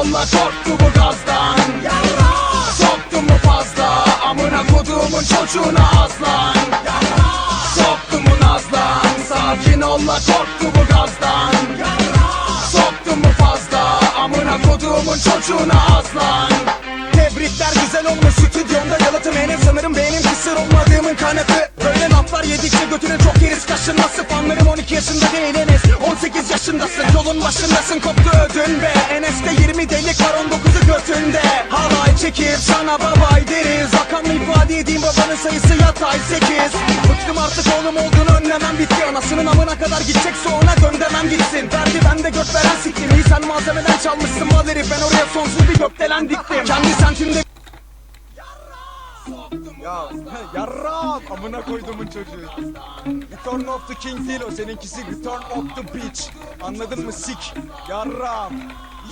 ol la korktu bu gazdan. Soktum mu fazla amına koduğumun çocuğuna aslan. Soktum mu nazlan sakin ol la korktu bu gazdan. Soktum mu fazla amına koduğumun çocuğuna aslan. Tebrikler güzel olmuş stüdyomda yalıtım enim sanırım benim kısır olmadığımın kanıtı yaşındasın yolun başındasın. Koptu ödün be. Enes'te 20 delik var 19'u götünde. Halay çekip sana babay deriz. Rakamla ifade edeyim babanın sayısı yatay 8 Bıktım artık oğlum olduğunu önlemem. Bitti Anasının amına kadar gidecekse ona dön gitsin. Verdi bende göt veren siktim. İyi sen malzemeden çalmışsın mal herif. Ben oraya sonsuz bir gökdelen diktim. Kendi sentimde Ya yarrak! Amına koyduğumun çocuğu. Return of the King değil o seninkisi Return of the Bitch. Anladın mı? Sik? Yarram.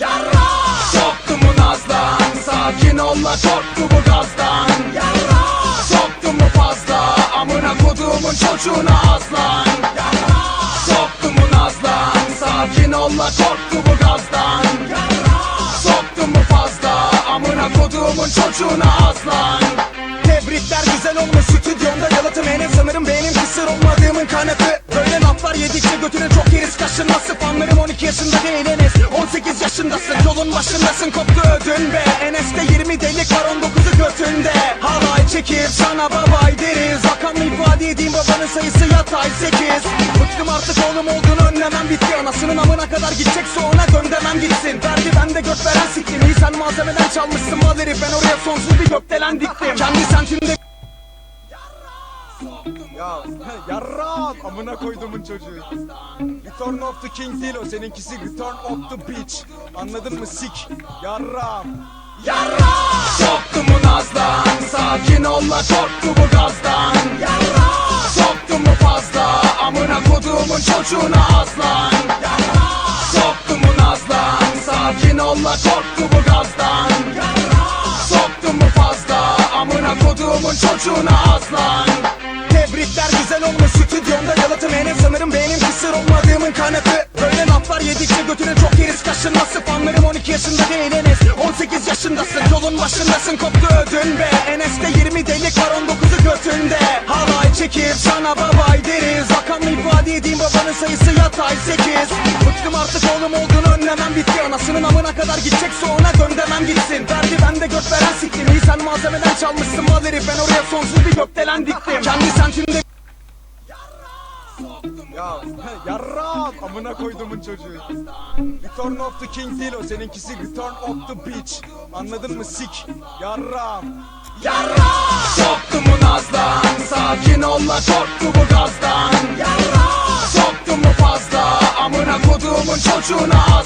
Yarra Soktum mu nazlan Sakin ol la korktu bu gazdan. Yarra Soktum mu fazla? Amına koduğumun çocuğuna aslan. Yarra Soktum mu nazlan Sakin ol la korktu bu gazdan. Yarra Soktum mu fazla? Amına koduğumun çocuğuna aslan Tebrikler güzel olmuş stüdyomda yalıtım. Enim sanırım benim kısır olmadığımın kanıtı. Böyle laflar yedikçe götüne çok yeriz kaşınması Fanlarım 12 yaşında değil Enes? 18 yaşındasın yolun başındasın. Koptu ödün be. Enes'te 20 delik var 19'u götünde. Halay çekip sana babay deriz. Rakamla ifade edeyim babanın sayısı yatay 8 Bıktım artık oğlum olduğunu önlemem. Bitti Anasının amına kadar gidecekse ona dön demem gitsin Bende göt veren siktim İyi sen malzemeden çalmışsın mal herif Ben oraya sonsuz bir gökdelen diktim Kendi sentimde Ya yarrak amına koyduğumun çocuğu. Return of the King değil o seninkisi Return of the Bitch. Anladın mı sik? Yarram. Yarra Soktum mu nazlan Sakin ol la korktu bu gazdan Sakin ol la korktu bu gazdan. Soktum mu fazla Amına koduğumun çocuğuna aslan. Tebrikler güzel olmuş stüdyomda yalıtım. Enim sanırım benim kısır olmadığımın kanıtı. Böyle laflar yedikçe götüne çok yeriz. Kaşınması Fanlarım 12 yaşında değil Enes. 18 yaşındasın yolun başındasın. Koptu ödün be. Enes'te 20 delik var 19'u götünde. Halay çekip sana babay deriz. Rakamla ifade edeyim babanın sayısı yatay 8 Bıktım artık oğlum olduğunu önlemem bitti. Anasının amına kadar gidecekse ona dön demem gitsin. Verdi bende göt veren siktim. İyi sen malzemeden çalmışsın mal herif. Ben oraya sonsuz bir gökdelen diktim. Kendi sentimde Ya yarrak amına koyduğumun çocuğu. Return of the King değil o seninkisi Return of the Bitch. Anladın mı? Sik? Yarram. Yarra Soktum mu nazlan Sakin ol la korktu bu gazdan tonight.